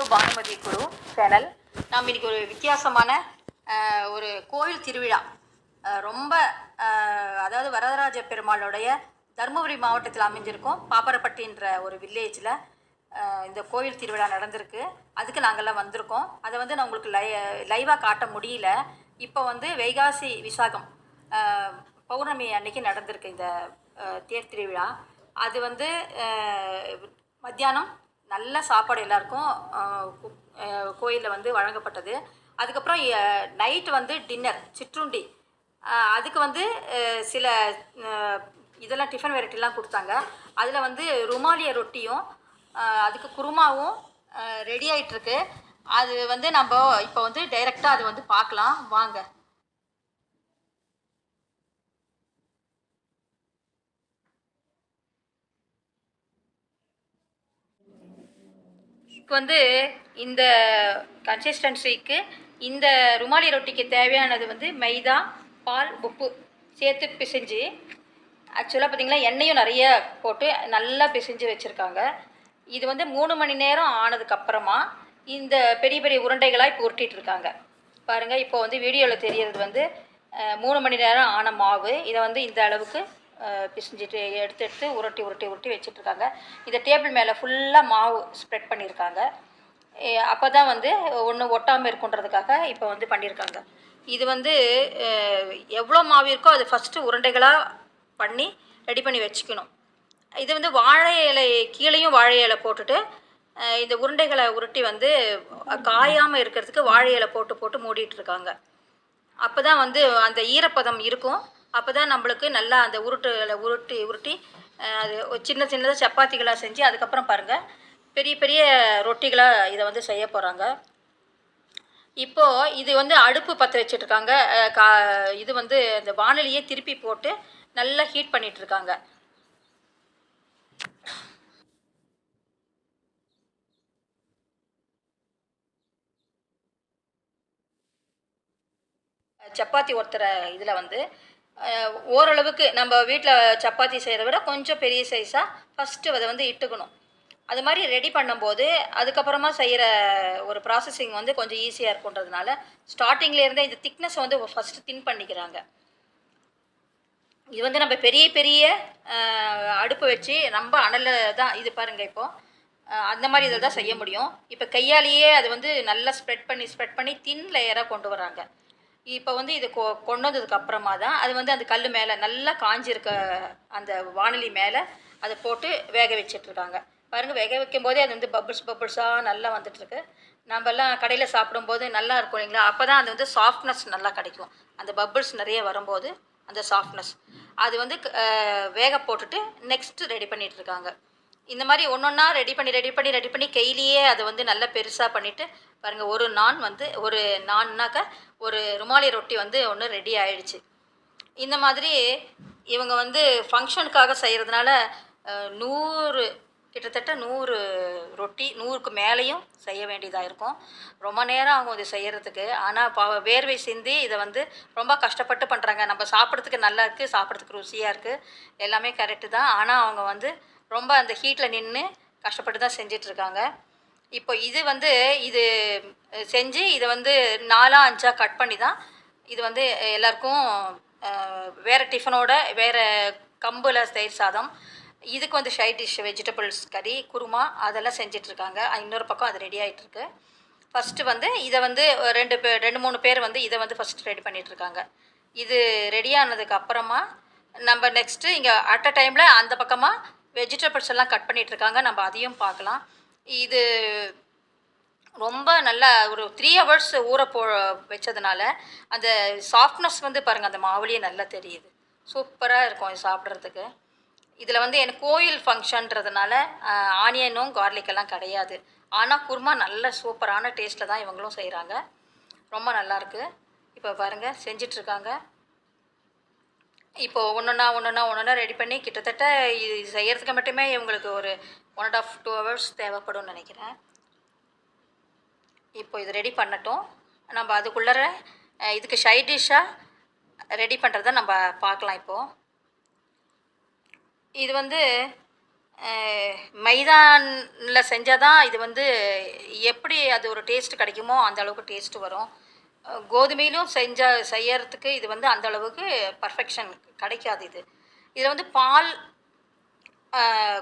To Bhanumathi Guru channel. நாம் இன்னைக்கு ஒரு வித்தியாசமான ஒரு கோயில் திருவிழா. ரொம்ப அதாவது வரதராஜ பெருமாளுடைய தருமபுரி மாவட்டத்தில் அமைஞ்சிருக்கும் பாப்பரப்பட்டின்ற ஒரு வில்லேஜில் இந்த கோயில் திருவிழா நடந்திருக்கு. அதுக்கு நாங்கள்லாம் வந்திருக்கோம். அதை வந்து நான் உங்களுக்கு லை லைவாக காட்ட முடியல. இப்போ வந்து வைகாசி விசாகம் பௌர்ணமி அன்னைக்கு நடந்திருக்கு இந்த தேர் திருவிழா. அது வந்து மத்தியானம் நல்ல சாப்பாடு எல்லாருக்கும் கோயிலில் வந்து வழங்கப்பட்டது. அதுக்கப்புறம் நைட்டு வந்து டின்னர் சிற்றுண்டி. அதுக்கு வந்து சில இதெல்லாம் டிஃபன் வெரைட்டிலாம் கொடுத்தாங்க. அதில் வந்து ருமாலிய ரொட்டியும் அதுக்கு குருமாவும் ரெடி ஆகிட்டுருக்கு அது வந்து நம்ம இப்போ வந்து டைரெக்டாக அது வந்து பார்க்கலாம். வாங்க. இப்போ வந்து இந்த கன்சிஸ்டன்சிக்கு இந்த ருமாலி ரொட்டிக்கு தேவையானது வந்து மைதா பால் உப்பு சேர்த்து பிசைஞ்சு ஆக்சுவலாக பார்த்திங்கன்னா எண்ணெயும் நிறைய போட்டு நல்லா பிசைஞ்சு வச்சுருக்காங்க. இது வந்து மூணு மணி நேரம் ஆனதுக்கப்புறமா இந்த பெரிய பெரிய உருண்டைகளாக இப்போ உருட்டிகிட்ருக்காங்க பாருங்கள் இப்போ வந்து வீடியோவில் தெரியறது வந்து மூணு மணி நேரம் ஆன மாவு. இதை வந்து இந்த அளவுக்கு பிசைஞ்சிட்டு எடுத்து எடுத்து உருட்டி உருட்டி உருட்டி வச்சிட்ருக்காங்க. இந்த டேபிள் மேலே ஃபுல்லாக மாவு ஸ்ப்ரெட் பண்ணியிருக்காங்க அப்போ தான் வந்து ஒன்று ஒட்டாமல் இருக்குன்றதுக்காக இப்போ வந்து பண்ணியிருக்காங்க இது வந்து எவ்வளோ மாவு இருக்கோ அது ஃபஸ்ட்டு உருண்டைகளாக பண்ணி ரெடி பண்ணி வச்சுக்கணும். இது வந்து வாழை இலை கீழேயும் வாழை இலை போட்டுட்டு இந்த உருண்டைகளை உருட்டி வந்து காயாமல் இருக்கிறதுக்கு வாழை இலை போட்டு போட்டு மூடிட்டு இருக்காங்க அப்போ தான் வந்து அந்த ஈரப்பதம் இருக்கும். அப்போ தான் நம்மளுக்கு நல்லா அந்த உருட்டுகளை உருட்டி உருட்டி அது ஒரு சின்ன சின்னதாக சப்பாத்திகளாக செஞ்சு அதுக்கப்புறம் பாருங்கள் பெரிய பெரிய ரொட்டிகளாக இதை வந்து செய்ய போகிறாங்க இப்போது இது வந்து அடுப்பு பற்ற வச்சுட்ருக்காங்க. கா இது வந்து இந்த வானலியே திருப்பி போட்டு நல்லா ஹீட் பண்ணிகிட்ருக்காங்க இருக்காங்க சப்பாத்தி ஒருத்தரை இதில் வந்து ஓரளவுக்கு நம்ம வீட்டில் சப்பாத்தி செய்கிறத விட கொஞ்சம் பெரிய சைஸாக ஃபஸ்ட்டு அதை வந்து இட்டுக்கணும். அது மாதிரி ரெடி பண்ணும்போது அதுக்கப்புறமா செய்கிற ஒரு ப்ராசஸிங் வந்து கொஞ்சம் ஈஸியாக இருக்குன்றதுனால ஸ்டார்டிங்லேருந்தே இந்த திக்னஸ் வந்து ஃபஸ்ட்டு தின் பண்ணிக்கிறாங்க. இது வந்து நம்ம பெரிய பெரிய அடுப்பு வச்சு ரொம்ப அனலில் தான் இது பாருங்கள் இப்போது அந்த மாதிரி இதில் தான் செய்ய முடியும். இப்போ கையாலேயே அது வந்து நல்லா ஸ்ப்ரெட் பண்ணி ஸ்ப்ரெட் பண்ணி தின் லேயராக கொண்டு வராங்க இப்போ வந்து இது கொ கொண்டு வந்ததுக்கு அப்புறமா தான் அது வந்து அந்த கல் மேலே நல்லா காஞ்சிருக்க அந்த வானொலி மேலே அதை போட்டு வேக வச்சிட்ருக்காங்க. பாருங்கள் வேக வைக்கும் போதே அது வந்து பபிள்ஸ் பபிள்ஸாக நல்லா வந்துட்டுருக்கு நம்மலாம் கடையில் சாப்பிடும்போது நல்லா இருக்கும் இல்லைங்களா? அப்போ தான் அது வந்து சாஃப்ட்னஸ் நல்லா கிடைக்கும். அந்த பபிள்ஸ் நிறைய வரும்போது அந்த சாஃப்ட்னஸ் அது வந்து வேக போட்டுட்டு நெக்ஸ்ட்டு ரெடி பண்ணிகிட்ருக்காங்க இருக்காங்க இந்த மாதிரி ஒன்றொன்னா ரெடி பண்ணி ரெடி பண்ணி ரெடி பண்ணி கையிலேயே அதை வந்து நல்லா பெருசாக பண்ணிவிட்டு பாருங்கள் ஒரு நான் வந்து ஒரு நான்னாக்க ஒரு ருமாலி ரொட்டி வந்து ஒன்று ரெடி ஆயிடுச்சு. இந்த மாதிரி இவங்க வந்து ஃபங்க்ஷனுக்காக செய்கிறதுனால நூறு கிட்டத்தட்ட நூறு ரொட்டி நூறுக்கு மேலேயும் செய்ய வேண்டியதாக இருக்கும். ரொம்ப நேரம் ஆகும் இது செய்கிறதுக்கு ஆனால் பா வேர்வை சிந்தி இதை வந்து ரொம்ப கஷ்டப்பட்டு பண்ணுறாங்க நம்ம சாப்பிட்றதுக்கு நல்லா இருக்குது சாப்பிட்றதுக்கு ருசியாக இருக்குது எல்லாமே கரெக்டு தான். ஆனால் அவங்க வந்து ரொம்ப அந்த ஹீட்டில் நின்று கஷ்டப்பட்டு தான் செஞ்சிட்ருக்காங்க. இப்போ இது வந்து இது செஞ்சு இதை வந்து நாலாக அஞ்சாக கட் பண்ணி தான் இது வந்து எல்லாருக்கும் வேறு டிஃபனோட வேறு கம்பில் தயிர் சாதம் இதுக்கு வந்து ஷை டிஷ் வெஜிடபிள்ஸ் கறி குருமா அதெல்லாம் செஞ்சிட்ருக்காங்க. இன்னொரு பக்கம் அது ரெடி ஆயிட்டு ஃபஸ்ட்டு வந்து இதை வந்து ரெண்டு பே ரெண்டு மூணு பேர் வந்து இதை வந்து ஃபஸ்ட்டு ரெடி பண்ணிகிட்ருக்காங்க இது ரெடி ஆனதுக்கு அப்புறமா நம்ம நெக்ஸ்ட்டு இங்கே அட் அ டைமில் அந்த பக்கமாக வெஜிடபிள்ஸ் எல்லாம் கட் பண்ணிட்டு இருக்காங்க நம்ம அதையும் பார்க்கலாம். இது ரொம்ப நல்லா ஒரு த்ரீ ஹவர்ஸ் ஊற போ வச்சதுனால அந்த சாஃப்ட்னஸ் வந்து பாருங்கள் அந்த மாவுலேயே நல்லா தெரியுது. சூப்பராக இருக்கும் இது சாப்பிட்றதுக்கு. இதில் வந்து எனக்கு கோயில் ஃபங்க்ஷன்றதுனால ஆனியனும் கார்லிக் எல்லாம் கிடையாது. ஆனால் குருமா நல்ல சூப்பரான டேஸ்ட்டில் தான் இவங்களும் செய்கிறாங்க ரொம்ப நல்லாயிருக்கு இப்போ பாருங்கள் செஞ்சிட்ருக்காங்க இப்போ ஒன்றுன்னா ஒன்றுனா ஒன்றுனா ரெடி பண்ணி கிட்டத்தட்ட இது செய்கிறதுக்கு மட்டுமே இவங்களுக்கு ஒரு one and half two hours தேவைப்படும்னு நினைக்கிறேன். இப்போ இது ரெடி பண்ணட்டும். நம்ம அதுக்குள்ளே இதுக்கு ஷை டிஷ்ஷாக ரெடி பண்ணுறத நம்ம பார்க்கலாம் இப்போது இது வந்து மைதானில் செஞ்சால் தான் இது வந்து எப்படி அது ஒரு டேஸ்ட் கிடைக்குமோ அந்த அளவுக்கு டேஸ்ட்டு வரும். கோதுமையிலும் செஞ்ச செய்யறதுக்கு இது வந்து அந்த அளவுக்கு பர்ஃபெக்ஷன் கிடைக்காது இது. இதில் வந்து பால்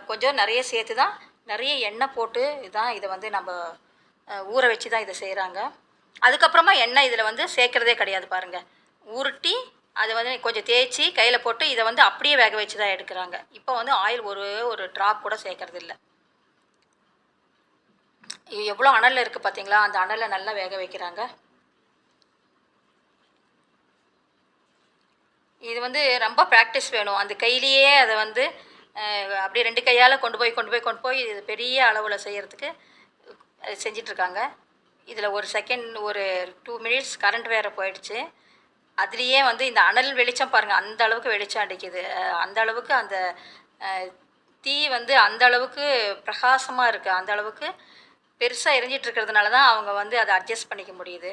கொஞ்சம் நிறைய சேர்த்து தான் நிறைய எண்ணெய் போட்டு தான் இதை வந்து நம்ம ஊற வச்சு தான் இதை செய்கிறாங்க அதுக்கப்புறமா எண்ணெய் இதில் வந்து சேர்க்குறதே கிடையாது பாருங்கள் உருட்டி அதை வந்து கொஞ்சம் தேய்ச்சி கையில் போட்டு இதை வந்து அப்படியே வேக வச்சு தான் எடுக்கிறாங்க. இப்போ வந்து ஆயில் ஒரு ஒரு ட்ராப் கூட சேர்க்கறது இல்லை. எவ்வளோ அனலில் இருக்குது பார்த்தீங்களா அந்த அனலை நல்லா வேக வைக்கிறாங்க. இது வந்து ரொம்ப ப்ராக்டிஸ் வேணும். அந்த கையிலேயே அதை வந்து அப்படியே ரெண்டு கையால் கொண்டு போய் கொண்டு போய் கொண்டு போய் இது பெரிய அளவில் செய்கிறதுக்கு செஞ்சிட்ருக்காங்க. இதில் ஒரு செகண்ட் ஒரு டூ மினிட்ஸ் கரண்ட் வேறு போயிடுச்சு. அதுலேயே வந்து இந்த அனல் வெளிச்சம் பாருங்கள் அந்த அளவுக்கு வெளிச்சம் அடிக்குது. அந்த அளவுக்கு அந்த தீ வந்து அந்த அளவுக்கு பிரகாசமாக இருக்குது அந்த அளவுக்கு பெருசாக எரிஞ்சிட்டு இருக்கிறதுனால தான் அவங்க வந்து அதை அட்ஜஸ்ட் பண்ணிக்க முடியுது.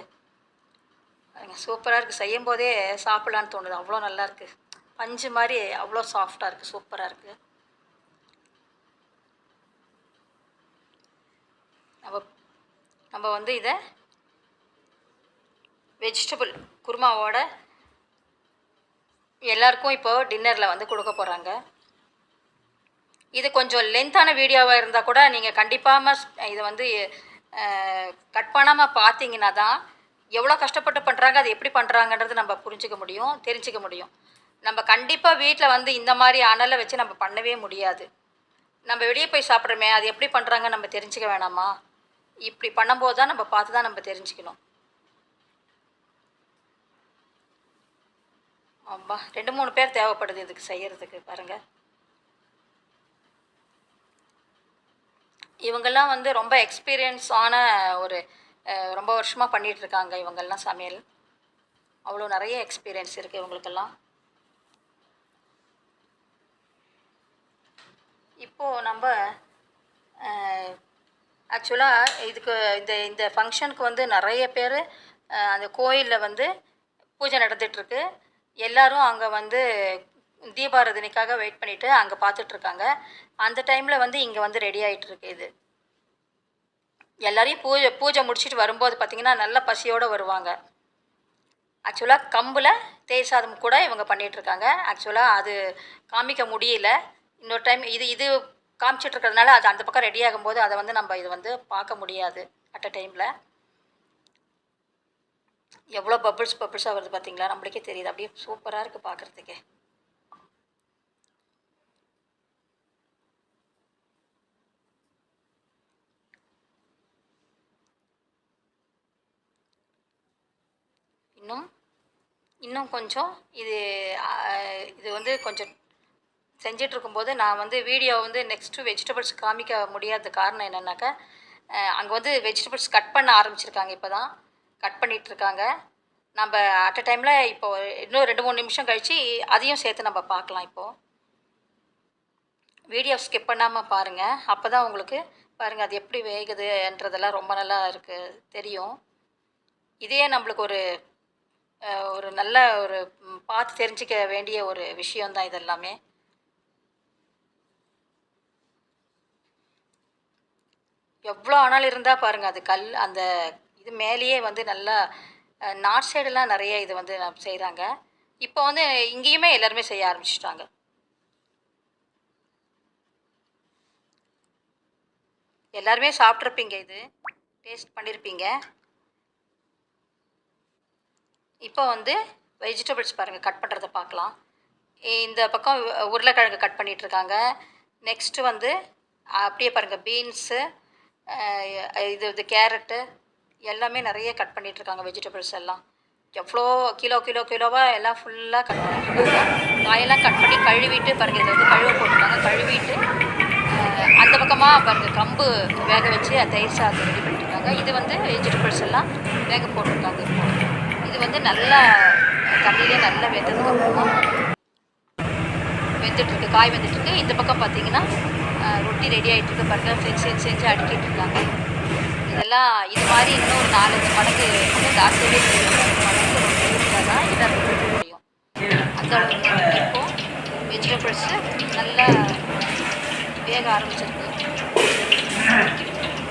சூப்பராக இருக்குது செய்யும் போதே சாப்பிட்லான்னு தோணுது. அவ்வளோ நல்லா இருக்குது பஞ்சு மாதிரி அவ்வளோ சாஃப்டாக இருக்குது சூப்பராக இருக்குது நம்ம நம்ம வந்து இதை வெஜிடபிள் குருமாவோட எல்லாருக்கும் இப்போ டின்னரில் வந்து கொடுக்க போகிறாங்க இது கொஞ்சம் லென்த்தான வீடியோவாக இருந்தால் கூட நீங்கள் கண்டிப்பாக இதை வந்து கட் பண்ணாமல் பார்த்தீங்கன்னா தான் எவ்வளோ கஷ்டப்பட்டு பண்ணுறாங்க அது எப்படி பண்ணுறாங்கன்றது நம்ம புரிஞ்சுக்க முடியும் தெரிஞ்சுக்க முடியும். நம்ம கண்டிப்பாக வீட்டில் வந்து இந்த மாதிரி அனலை வச்சு நம்ம பண்ணவே முடியாது. நம்ம வெளியே போய் சாப்பிட்றோமே அது எப்படி பண்ணுறாங்க நம்ம தெரிஞ்சுக்க வேணாமா? இப்படி பண்ணும்போது தான் நம்ம பார்த்து தான் நம்ம தெரிஞ்சுக்கணும். ஆமாம் ரெண்டு மூணு பேர் தேவைப்படுது இதுக்கு செய்கிறதுக்கு பாருங்கள் இவங்கெல்லாம் வந்து ரொம்ப எக்ஸ்பீரியன்ஸான ஒரு ரொம்ப வருஷமாக பண்ணிகிட்ருக்காங்க இருக்காங்க இவங்கெல்லாம் சமையல். அவ்வளோ நிறைய எக்ஸ்பீரியன்ஸ் இருக்குது இவங்களுக்கெல்லாம். இப்போது நம்ம ஆக்சுவலாக இதுக்கு இந்த இந்த ஃபங்க்ஷனுக்கு வந்து நிறைய பேர் அந்த கோயிலில் வந்து பூஜை நடந்துகிட்ருக்கு எல்லோரும் அங்கே வந்து தீபாரதனைக்காக வெயிட் பண்ணிவிட்டு அங்கே பார்த்துட்ருக்காங்க அந்த டைமில் வந்து இங்கே வந்து ரெடி ஆகிட்டுருக்கு இது. எல்லாரையும் பூஜை பூஜை முடிச்சுட்டு வரும்போது பார்த்திங்கன்னா நல்ல பசியோடு வருவாங்க. ஆக்சுவலாக கம்பில் தேர் சாதம் கூட இவங்க பண்ணிகிட்ருக்காங்க இருக்காங்க. ஆக்சுவலாக அது காமிக்க முடியல. இன்னொரு டைம் இது இது காமிச்சிட்டு இருக்கிறதுனால அது அந்த பக்கம் ரெடி ஆகும்போது அதை வந்து நம்ம இது வந்து பார்க்க முடியாது அட் அ டைமில் எவ்வளோ பபிள்ஸ் பபிள்ஸாக வருது பார்த்தீங்களா நம்மளுக்கே தெரியுது. அப்படியே சூப்பராக இருக்குது பார்க்குறதுக்கே இன்னும் இன்னும் கொஞ்சம் இது இது வந்து கொஞ்சம் செஞ்சிட்டு இருக்கும்போது நான் வந்து வீடியோ வந்து நெக்ஸ்ட்டு வெஜிடபிள்ஸ் காமிக்க முடியாத காரணம் என்னென்னாக்கா அங்கே வந்து வெஜிடபிள்ஸ் கட் பண்ண ஆரம்பிச்சிருக்காங்க இப்போ தான் கட் பண்ணிகிட்டு இருக்காங்க நம்ம அட் அ டைமில் இப்போ இன்னும் ரெண்டு மூணு நிமிஷம் கழித்து அதையும் சேர்த்து நம்ம பார்க்கலாம் இப்போது வீடியோ ஸ்கிப் பண்ணாமல் பாருங்கள் அப்போ தான் உங்களுக்கு பாருங்கள் அது எப்படி வேகுதுன்றதெல்லாம் ரொம்ப நல்லா இருக்குது தெரியும். இதே நம்மளுக்கு ஒரு ஒரு நல்ல ஒரு பார்த்து தெரிஞ்சுக்க வேண்டிய ஒரு விஷயம்தான் இதெல்லாமே. எவ்வளோ ஆனாலும் இருந்தால் பாருங்கள் அது கல் அந்த இது மேலேயே வந்து நல்லா நார்த் சைடெல்லாம் நிறைய இது வந்து செய்கிறாங்க இப்போ வந்து இங்கேயுமே எல்லாருமே செய்ய ஆரம்பிச்சிட்டாங்க. எல்லாருமே சாப்பிட்ருப்பீங்க இது. டேஸ்ட் பண்ணியிருப்பீங்க இப்போ வந்து வெஜிடபிள்ஸ் பாருங்கள் கட் பண்ணுறதை பார்க்கலாம். இந்த பக்கம் உருளைக்கிழங்கு கட் பண்ணிகிட்ருக்காங்க இருக்காங்க நெக்ஸ்ட்டு வந்து அப்படியே பாருங்கள் பீன்ஸு இது இது கேரட்டு எல்லாமே நிறைய கட் பண்ணிகிட்ருக்காங்க இருக்காங்க வெஜிடபிள்ஸ் எல்லாம். எவ்வளோ கிலோ கிலோ கிலோவாக எல்லாம் ஃபுல்லாக கட் பண்ணிட்டுருக்காங்க. காயெல்லாம் கட் பண்ணி கழுவிட்டு பாருங்கள் இதை வந்து கழுவ போட்டுருக்காங்க. கழுவிட்டு அந்த பக்கமாக பாருங்கள் கம்பு வேக வச்சு தயிர் சாதம் ரெடி பண்ணிட்டுருக்காங்க. இது வந்து வெஜிடபிள்ஸ் எல்லாம் வேக போட்டிருக்காங்க இப்போ. இது வந்து நல்லா தண்ணியிலே நல்லா வெந்ததுக்கப்புறமா வெந்துட்டுருக்கு காய் வெந்துட்டுருக்கு. இந்த பக்கம் பார்த்தீங்கன்னா ரொட்டி ரெடி ஆகிட்டு இருக்கு பாருங்க செஞ்சு செஞ்சு செஞ்சு அடுக்கிட்டு இருக்காங்க. இதெல்லாம் இது மாதிரி இன்னும் ஒரு நாலஞ்சு மடங்கு இன்னும் ஜாஸ்தியாகவே செய்யணும் மடங்கு ரொட்டி இருந்தால் தான் இதை முடியும். அந்த அளவுக்கு இருக்கும். வெஜிடபிள்ஸு நல்லா வேக ஆரம்பிச்சிருக்கு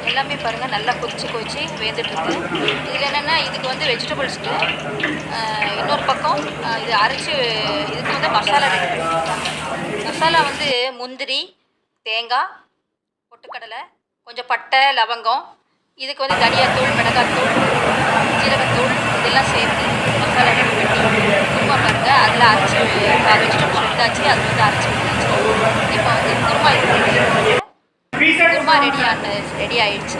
எல்லாமே பாருங்கள் நல்லா கொதிச்சு கொதிச்சு வேந்துட்டுருக்கு. இதில் என்னென்னா இதுக்கு வந்து வெஜிடபிள்ஸ்க்கு இன்னொரு பக்கம் இது அரைச்சி இதுக்கு வந்து மசாலா ரெடி மசாலா வந்து முந்திரி தேங்காய் பொட்டுக்கடலை கொஞ்சம் பட்டை லவங்கம் இதுக்கு வந்து தனியாத்தூள் மிளகாத்தூள் ஜீரகத்தூள் இதெல்லாம் சேர்த்து மசாலா ரெடி பண்ணி குருமா பாருங்கள் அதில் அரைச்சி வெஜிடபிள்ஸ் எடுத்தாச்சு அது வந்து அரைச்சி இப்போ வந்து குருமா இது குருமா ரெடி ஆன ரெடி ஆயிடுச்சு.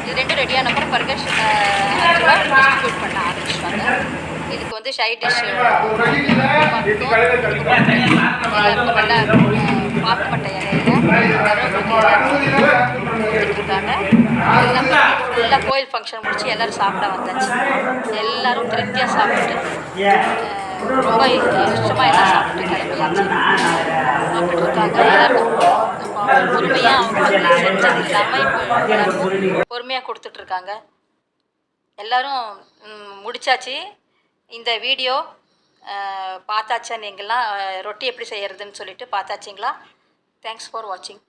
இது ரெண்டும் ரெடி ஆன அப்புறம் பர்கர் டிஸ்ட்ரிபியூட் பண்ண ஆரம்பிச்சிட்டாங்க இதுக்கு வந்து சைட் டிஷ் எல்லாருக்கும் நல்லா பாக்கு மட்டை இலையில எல்லாம் கோயில் ஃபங்க்ஷன் முடிச்சு எல்லோரும் சாப்பிட வந்தாச்சு எல்லாரும் திருப்தியாக சாப்பிட்டு ரொம்ப இஷ்டமாக எல்லாம் சாப்பிட்டு கிளம்பியாச்சு சாப்பிட்டு பொறுமையாக அவங்க செஞ்சது இல்லாமல் இப்போ பொறுமையாக கொடுத்துட்ருக்காங்க. எல்லோரும் முடித்தாச்சு முடிச்சாச்சு. இந்த வீடியோ பார்த்தாச்சா நீங்களாம் ரொட்டி எப்படி செய்கிறதுன்னு சொல்லிட்டு பார்த்தாச்சிங்களா? தேங்க்ஸ் ஃபார் வாட்சிங்